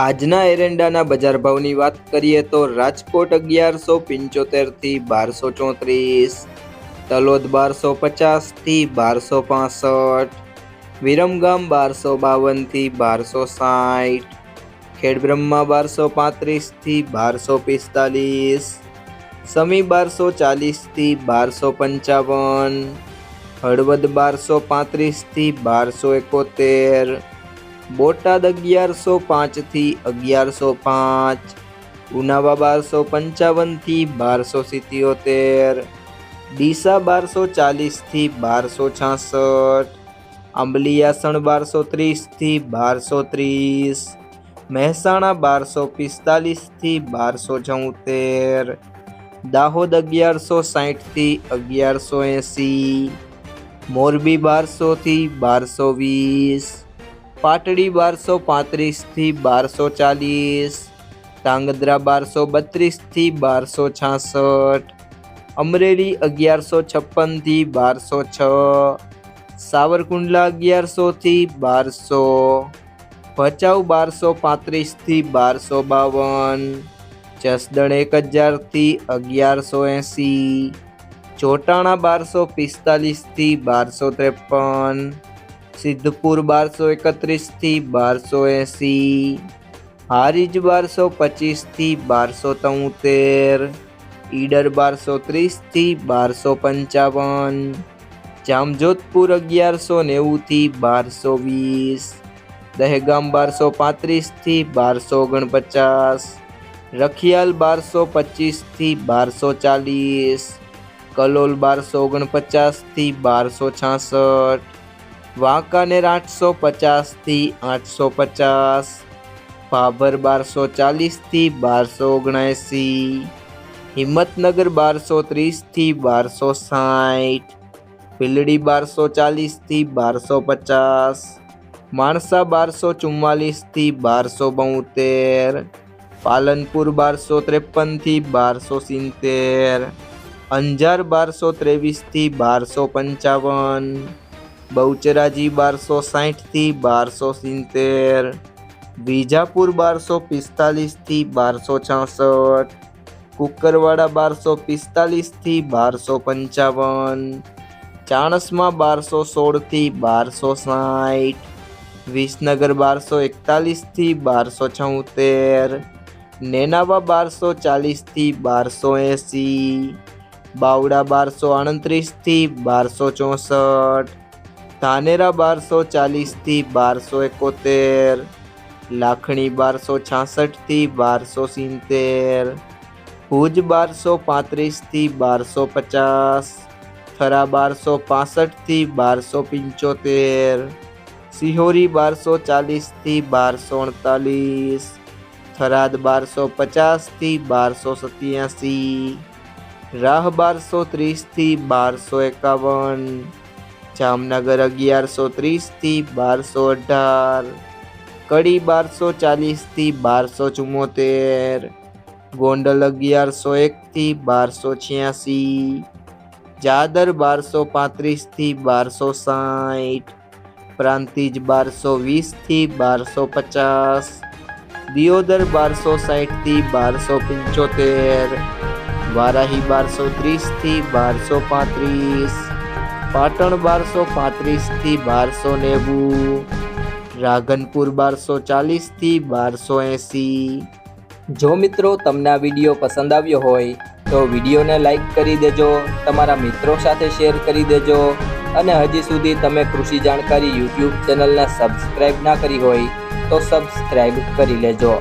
આજના એરંડાના બજાર ભાવની વાત કરીએ તો રાજકોટ અગિયારસો પંચોતેરથી બારસો ચોત્રીસ, તલોદ બારસો પચાસથી બારસો પાસઠ, વિરમગામ બારસો બાવનથી બારસો સાઠ, ખેડબ્રહ્મા બારસો પાંત્રીસથી બારસો પિસ્તાલીસ, સમી બારસો ચાલીસથી બારસો પંચાવન, હળવદ બારસો પાંત્રીસથી બારસો એકોતેર બોટાદ અગિયારસો પાંચથી અગિયારસો પાંચ, ઉનાવા બારસો પંચાવનથી બારસો સિત્યોતેર, ડીસા બારસો ચાલીસથી બારસો છાસઠ આંબલીયાસણ બારસો ત્રીસથી બારસો ત્રીસ, મહેસાણા બારસો પિસ્તાલીસથી બારસો ચૌતેર દાહોદ અગિયારસો સાહીઠથી અગિયારસો એંસી, મોરબી બારસોથી બારસો વીસ પાટડી બારસો પાંત્રીસથી બારસો ચાલીસ ધાંગધ્રા બારસો બત્રીસથી બારસો છાસઠ, અમરેલી અગિયારસો છપ્પનથી બારસો છ, સાવરકુંડલા અગિયારસોથી બારસો, ભચાઉ બારસો પાંત્રીસથી બારસો બાવન, જસદણ એક હજારથી અગિયારસો એંસી, ચોટાણા બારસો પિસ્તાલીસથી બારસો ત્રેપન સિદ્ધપુર બારસો એકત્રીસથી બારસો એંસી. હારીજ બારસો પચીસથી બારસો તોતેર. ઈડર બારસો ત્રીસથી બારસો પંચાવન. જામજોધપુર અગિયારસો નેવુંથી બારસો વીસ. દહેગામ બારસો પાંત્રીસથી બારસો ઓગણપચાસ. રખિયાલ બારસો પચીસથી બારસો ચાલીસ. કલોલ બારસો ઓગણપચાસથી બારસો છાસઠ. વાંકાનેર આઠસો પચાસથી આઠસો પચાસ, ભાભર બારસો ચાલીસથી બારસો ઓગણએંસી હિંમતનગર બારસો ત્રીસથી બારસો સાઠ ભીલડી બારસો ચાલીસથી બારસો પચાસ, માણસા બારસો ચુમ્માલીસથી બારસો બોતેર પાલનપુર બારસો ત્રેપનથી બારસો સિત્તેર, અંજાર બારસો ત્રેવીસથી બારસો પંચાવન બહુચરાજી બારસો સાહીઠથી બારસો સિત્તેર, વિજાપુર બારસો પિસ્તાલીસથી બારસો છાસઠ, કુકરવાડા બારસો પિસ્તાલીસથી બારસો પંચાવન, ચાણસમાં બારસો સોળથી બારસો સાઠ વિસનગર બારસો એકતાલીસથી બારસો છોતેર, નેનાવા બારસો ચાલીસથી બારસો એંસી, બાવડા બારસો આડત્રીસથી બારસો ચોસઠ ધાનેરા બારસો ચાલીસથી બારસો એકોતેર, લાખણી બારસો છાસઠથી બારસો સિત્તેર, ભુજ બારસો પાંત્રીસથી બારસો પચાસ, થરા બારસો પાસઠથી બારસો પંચોતેર, સિહોરી બારસો ચાલીસથી બારસો અડતાલીસ, થરાદ બારસો પચાસથી બારસો સત્યાસી, રાહ બારસો ત્રીસથી બારસો એકાવન જામનગર અગિયારસો ત્રીસથી બારસો અઢાર. કડી બારસો ચાલીસથી બારસો ચુમ્મોતેર. ગોંડલ અગિયારસો એકથી બારસો છ્યાસી. જાદર બારસો પાંત્રીસથી બારસો સાઠ પ્રાંતિજ બારસો વીસથી બારસો પચાસ. દિયોદર બારસો સાઠથી બારસો પંચોતેર. વારાહી બારસો ત્રીસથી બારસો પાંત્રીસ. પાટણ બારસો પાંત્રીસથી બારસો નેવું. રાધનપુર બારસો ચાલીસથી બારસો એંસી. જો મિત્રો તમને આ વીડિયો પસંદ આવ્યો હોય, તો વિડીયોને લાઈક કરી દેજો, તમારા મિત્રો સાથે શેર કરી દેજો, અને હજી સુધી તમે કૃષિ જાણકારી યુટ્યુબ ચેનલને સબસ્ક્રાઈબ ના કરી હોય, તો સબસ્ક્રાઈબ કરી લેજો.